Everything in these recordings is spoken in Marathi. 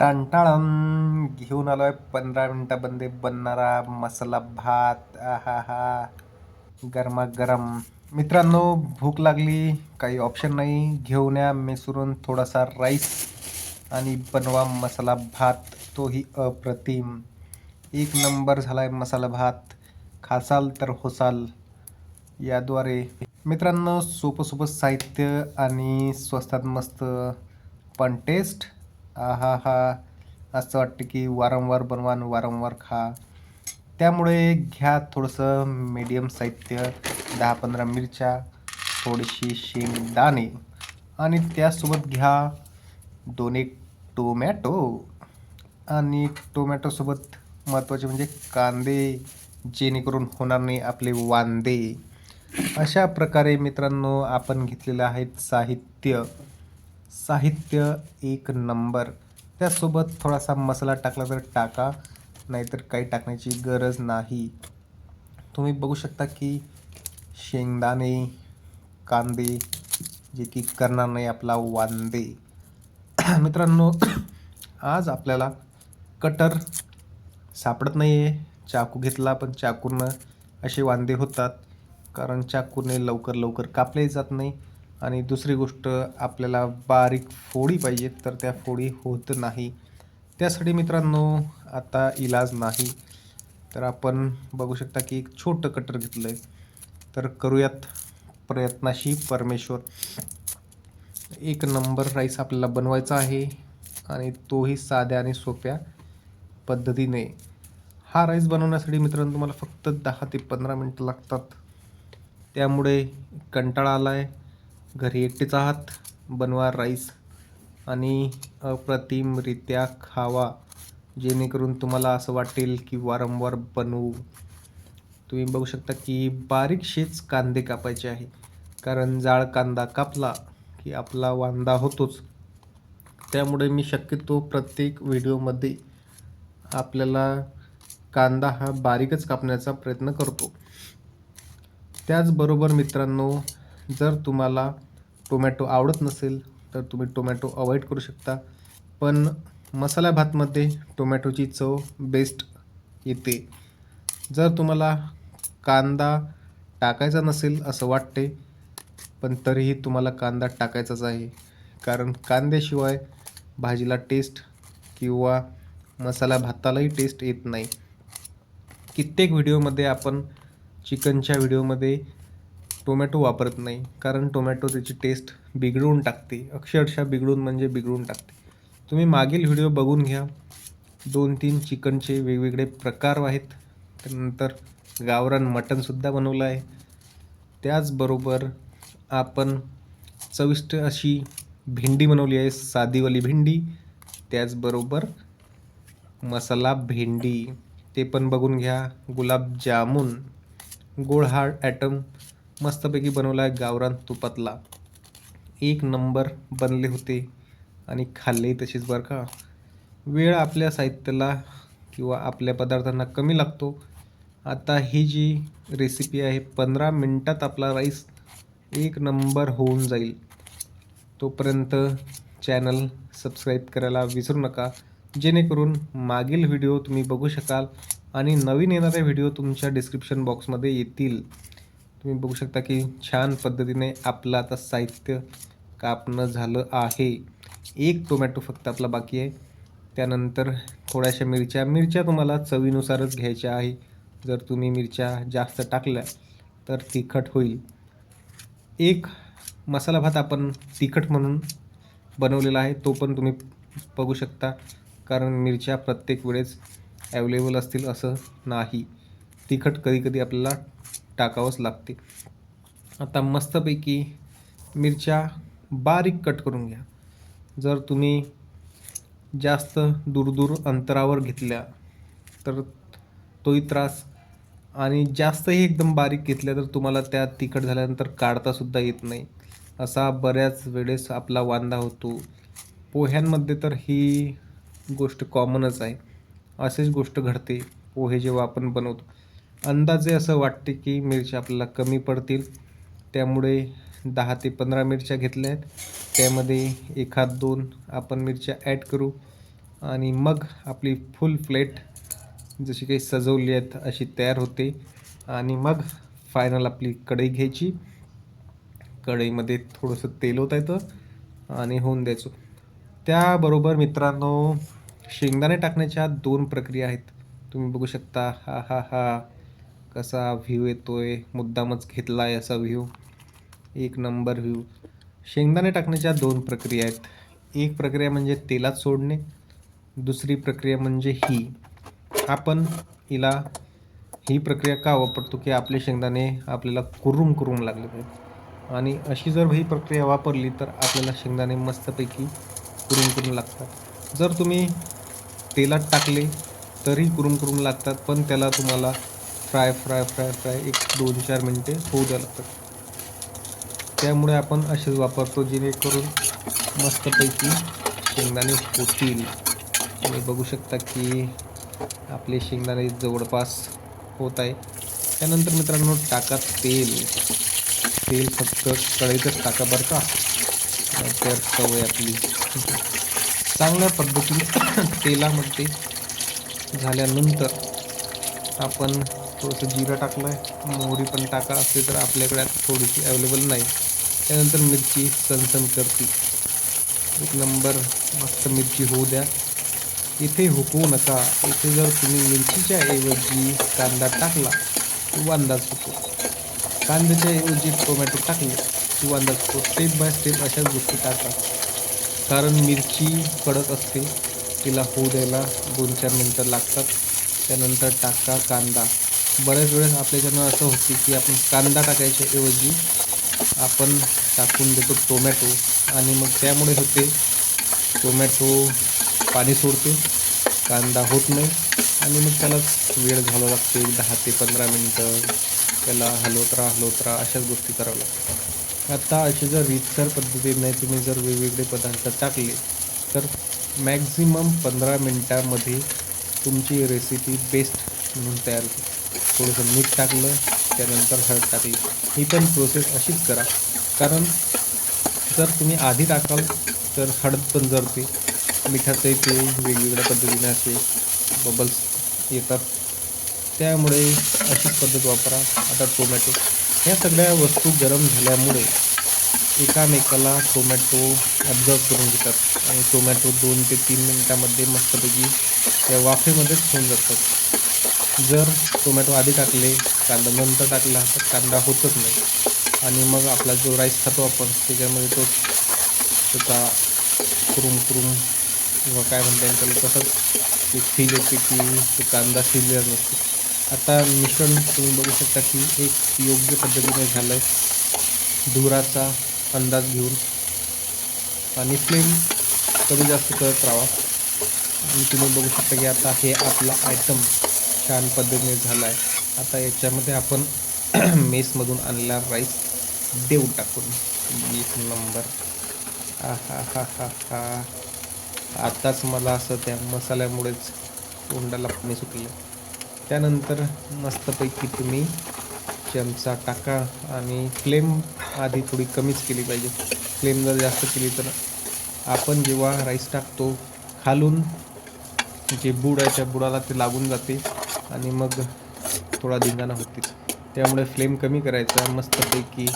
टांटाळम. घेऊन आलोय पंधरा मिनिटामध्ये बनणारा मसाला भात. आहा हा गरमागरम. मित्रांनो भूक लागली. काही ऑप्शन नाही. घेऊन या मिसरून थोडासा राईस आणि बनवा मसाला भात. तोही अप्रतिम. एक नंबर झालाय मसाला भात. खासाल तर होसाल. याद्वारे. मित्रांनो सोपं सोपं साहित्य आणि स्वस्तात मस्त. पण टेस्ट आहा हा असं वाटतं की वारंवार बनवा आणि वारंवार खा. त्यामुळे घ्या थोडंसं मीडियम साहित्य दहा पंधरा मिरच्या थोडीशी शेंगदाणे आणि त्यासोबत घ्या दोन एक टोमॅटो. आणि टोमॅटोसोबत महत्त्वाचे म्हणजे कांदे जेणेकरून होणार नाही आपले वांदे. अशा प्रकारे मित्रांनो आपण घेतलेलं आहेत साहित्य. साहित्य एक नंबर. त्यासोबत थोडासा मसाला टाकला तर टाका नाहीतर काही टाकण्याची गरज नाही. तुम्ही बघू शकता की शेंगदाणे कांदे जे की करणार नाही आपला वांदे. मित्रांनो आज आपल्याला कटर सापडत नाही आहे चाकू घेतला पण चाकूनं असे वांदे होतात. कारण चाकूने लवकर लवकर कापले जात नाही. आणि दुसरी गोष्ट आपल्याला बारीक फोडी पाहिजेत तर त्या फोडी होत नाही. त्यासाठी मित्रांनो आता इलाज नाही. तर आपण बघू शकता की एक छोटं कटर घेतलं आहे तर करूयात प्रयत्नाशी परमेश्वर. एक नंबर राईस आपल्याला बनवायचा आहे आणि तोही साध्या आणि सोप्या पद्धतीने. हा राईस बनवण्यासाठी मित्रांनो तुम्हाला फक्त दहा ते पंधरा मिनटं लागतात. त्यामुळे कंटाळा आला आहे घरी एकटेच आहात बनवा राईस आणि अप्रतिमरित्या खावा जेणेकरून तुम्हाला असं वाटेल की वारंवार बनवू. तुम्ही बघू शकता की बारीकशीच कांदे कापायचे आहे. कारण जाळ कांदा कापला की आपला वांदा होतोच. त्यामुळे मी शक्यतो प्रत्येक व्हिडिओमध्ये आपल्याला कांदा हा बारीकच कापण्याचा प्रयत्न करतो. त्याचबरोबर मित्रांनो जर तुम्हाला टोमॅटो आवडत नसेल तर तुम्ही टोमॅटो अवॉइड करू शकता. पण मसाला भातमध्ये टोमॅटोची चव बेस्ट येते. जर तुम्हाला कांदा टाकायचा नसेल असं वाटते पण तरीही तुम्हाला कांदा टाकायचाच आहे. कारण कांद्याशिवाय भाजीला टेस्ट किंवा मसाला भातालाही टेस्ट येत नाही. कित्येक व्हिडिओमध्ये आपण चिकनच्या व्हिडिओमध्ये टोमॅटो वापरत नाही कारण टोमॅटो त्याची टेस्ट बिघडवून टाकते. अक्षरशः बिघडून म्हणजे बिघडून टाकते. तुम्ही मागील व्हिडिओ बघून घ्या. दोन तीन चिकनचे वेगवेगळे प्रकार आहेत. त्यानंतर गावरान मटनसुद्धा बनवलं आहे. त्याचबरोबर आपण चविष्ट अशी भेंडी बनवली आहे साधीवाली भेंडी. त्याचबरोबर मसाला भेंडी. ते पण बघून घ्या. गुलाबजामुन गोड हार्ड ॲटम मस्तपैकी बनवला आहे गावरान तुपातला. एक नंबर बनले होते आणि खाल्लेही तशीच बरं का. वेळ आपल्या साहित्याला किंवा आपल्या पदार्थांना कमी लागतो. आता ही जी रेसिपी आहे पंधरा मिनटात आपला राईस एक नंबर होऊन जाईल. तोपर्यंत चॅनल सबस्क्राईब करायला विसरू नका. जेणेकरून मागील व्हिडिओ तुम्ही बघू शकाल आणि नवीन येणारे व्हिडिओ तुमच्या डिस्क्रिप्शन बॉक्समध्ये येतील. तुम्ही बघू शकता की छान पद्धतीने आपलं आता साहित्य कापणं झालं आहे. एक टोमॅटो फक्त आपला बाकी आहे. त्यानंतर थोड्याशा मिरच्या. मिरच्या तुम्हाला चवीनुसारच घ्यायच्या आहे. जर तुम्ही मिरच्या जास्त टाकल्या तर तिखट होईल. एक मसाला भात आपण तिखट म्हणून बनवलेला आहे. तो पण तुम्ही बघू शकता. कारण मिरच्या प्रत्येक वेळेस ॲवेलेबल असतील असं नाही. तिखट कधीकधी आपल्याला टाकावंच लागते. आता मस्तपैकी मिरच्या बारीक कट करून घ्या. जर तुम्ही जास्त दूर अंतरावर घेतल्या तर तोही त्रास. आणि जास्तही एकदम बारीक घेतल्या तर तुम्हाला त्या तिखट झाल्यानंतर काढतासुद्धा येत नाही. असा बऱ्याच वेळेस आपला वांदा होतो. पोह्यांमध्ये तर ही गोष्ट कॉमनच आहे. अशीच गोष्ट घडते पोहे जेव्हा आपण बनवतो. अंदाजे असं वाटते की मिरच्या आपल्याला कमी पडतील. त्यामुळे दहा ते पंधरा मिरच्या घेतल्या आहेत. त्यामध्ये एखाद दोन आपण मिरच्या ॲड करू. आणि मग आपली फुल प्लेट जशी काही सजवली आहेत अशी तयार होते. आणि मग फायनल आपली कढई घ्यायची. कढईमध्ये थोडंसं तेल होता आणि होऊन द्यायचो. त्याबरोबर मित्रांनो शेंगदाणे टाकण्याच्या दोन प्रक्रिया आहेत. तुम्ही बघू शकता. हा हा हा. कसा व्ह्यू येतो आहे मुद्दामच घेतला आहे असा व्ह्यू एक नंबर व्ह्यू शेंगदाणे टाकण्याच्या दोन प्रक्रिया आहेत. एक प्रक्रिया म्हणजे तेलात सोडणे दुसरी प्रक्रिया म्हणजे ही. आपण हिला ही प्रक्रिया का वापरतो की आपले शेंगदाणे आपल्याला कुरुम कुरुम लागले पाहिजे. आणि अशी जर ही प्रक्रिया वापरली तर आपल्याला शेंगदाणे मस्तपैकी कुरुम कुरुम लागतात. जर तुम्ही तेलात टाकले तरी कुरुम कुरुम लागतात पण त्याला तुम्हाला फ्राय फ्राय फ्राय फ्राय एक दोन चार मिनटे होऊ द्या लागतात. त्यामुळे आपण असेच वापरतो जेणेकरून मस्तपैकी शेंगदाणे होतील. तुम्ही बघू शकता की आपले शेंगदाणे जवळपास होत आहे. त्यानंतर मित्रांनो टाका तेल. तेल फक्त कढईतच टाका बरं का. तर सवय आपली. चांगल्या पद्धतीने तेलामध्ये झाल्यानंतर आपण थोडंसं जिरं टाकलं आहे मोहरी पण टाका. असते तर आपल्याकडे आता थोडीशी अवेलेबल नाही. त्यानंतर मिरची सनसन करती. एक नंबर मस्त मिरची होऊ द्या. इथे हुकवू नका. इथे जर तुम्ही मिरचीच्या ऐवजी कांदा टाकला किंवा अंदाज होतो. कांद्याच्या ऐवजी टोमॅटो टाकले किंवा अंदाज होतो. स्टेप बाय स्टेप अशाच गोष्टी टाका. कारण मिरची कडक असते. तिला होऊ द्यायला दोन चार मिनटं लागतात. त्यानंतर टाका कांदा. बऱ्याच वेळेस आपल्याच्यानं असं होते की आपण कांदा टाकायच्या ऐवजी आपण टाकून देतो टोमॅटो आणि मग त्यामुळे होते टोमॅटो पाणी सोडते कांदा होत नाही आणि मग त्याला वेळ घालावा लागतो एक दहा ते पंधरा मिनटं त्याला हलवत राहा हलवत राहा अशाच गोष्टी कराव्या लागतात. आता असे जर रीतसर पद्धतीने तुम्ही जर वेगवेगळे पदार्थ टाकले तर मॅक्झिमम पंधरा मिनटामध्ये तुमची रेसिपी बेस्ट म्हणून तयार होते. थोडंसं मीठ टाकलं त्यानंतर हळद टाकली. ही पण प्रोसेस अशीच करा. कारण जर तुम्ही आधी टाकाल तर हळद पण जरते मिठाचंही ते वेगवेगळ्या पद्धतीने असे बबल्स येतात. त्यामुळे अशीच पद्धत वापरा. आता टोमॅटो ह्या सगळ्या वस्तू गरम झाल्यामुळे एकामेकाला टोमॅटो ॲब्झॉर्व करून घेतात. आणि टोमॅटो दोन ते तीन मिनटामध्ये मस्तपैकी त्या वाफेमध्येच होऊन जातात. जर टोमॅटो आधी टाकले कांदा नंतर टाकला तर कांदा होतच नाही. आणि मग आपला जो राईस खातो आपण त्याच्यामध्ये तो त्याचा कुरुम कुरुम किंवा काय म्हणता येईल त्याला तसंच एक फील येते की तो कांदा शिजलेला नसतो. आता मिश्रण तुम्ही बघू शकता की एक योग्य पद्धतीने झालं आहे धुराचा अंदाज घेऊन. आणि फ्लेम कमी जास्त करत राहा. आणि तुम्ही बघू शकता की आता हे आपला आयटम छान पद्धतीने झाला आहे आता याच्यामध्ये आपण मेसमधून आणलेला राईस देऊ टाकून. एक नंबर हा हा हा हा हा आताच मला असं त्या मसाल्यामुळेच तोंडाला पाणी सुटलं. त्यानंतर मस्तपैकी तुम्ही चमचा टाका आणि फ्लेम आधी थोडी कमीच केली पाहिजे. फ्लेम जर जास्त केली तर आपण जेव्हा राईस टाकतो खालून जे बूड आहे त्या बुडाला ते लागून जाते. आणि मग थोडा धिंगाणा होतीच त्यामुळे फ्लेम कमी करायचा मस्तपैकी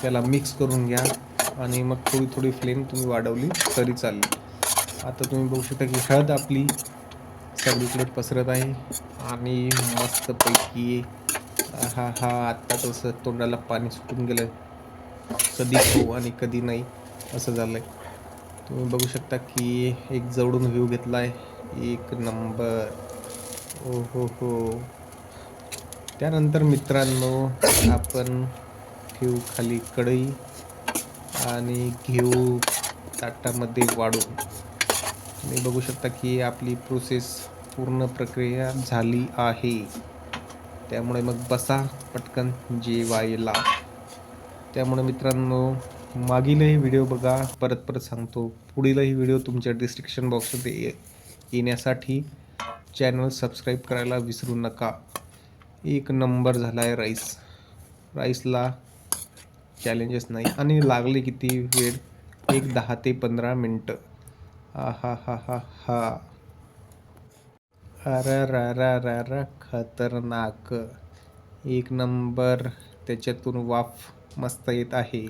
त्याला मिक्स करून घ्या. आणि मग थोडी थोडी फ्लेम तुम्ही वाढवली तरी चालेल. आता तुम्ही बघू शकता की हळद आपली सगळीकडे पसरत आहे. आणि मस्तपैकी हा हा आत्ता तसं तोंडाला पाणी सुटून गेलं कधी हो आणि कधी नाही असं झालं आहे तुम्ही बघू शकता की एक जवळून व्ह्यू घेतला आहे एक नंबर ओ हो हो त्यानंतर मित्रांनो आपण ठेवू खाली कढई आणि घेऊ ताटामध्ये वाढून तुम्ही बघू शकता की आपली प्रोसेस पूर्ण प्रक्रिया झाली आहे. त्यामुळे मग बसा पटकन जेवायला. त्यामुळे मित्रांनो मागीलही व्हिडिओ बघा. परत परत सांगतो पुढीलही व्हिडिओ तुमच्या डिस्क्रिप्शन बॉक्समध्ये ये येण्यासाठी. चॅनल सबस्क्राईब करायला विसरू नका. एक नंबर झाला आहे राईस. राईसला चॅलेंजेस नाही आणि लागले किती वेळ? एक दहा ते पंधरा मिनटं. हा हा हा हा हा. अरे रा रा रा रा खतरनाक. एक नंबर. त्याच्यातून वाफ मस्त येत आहे.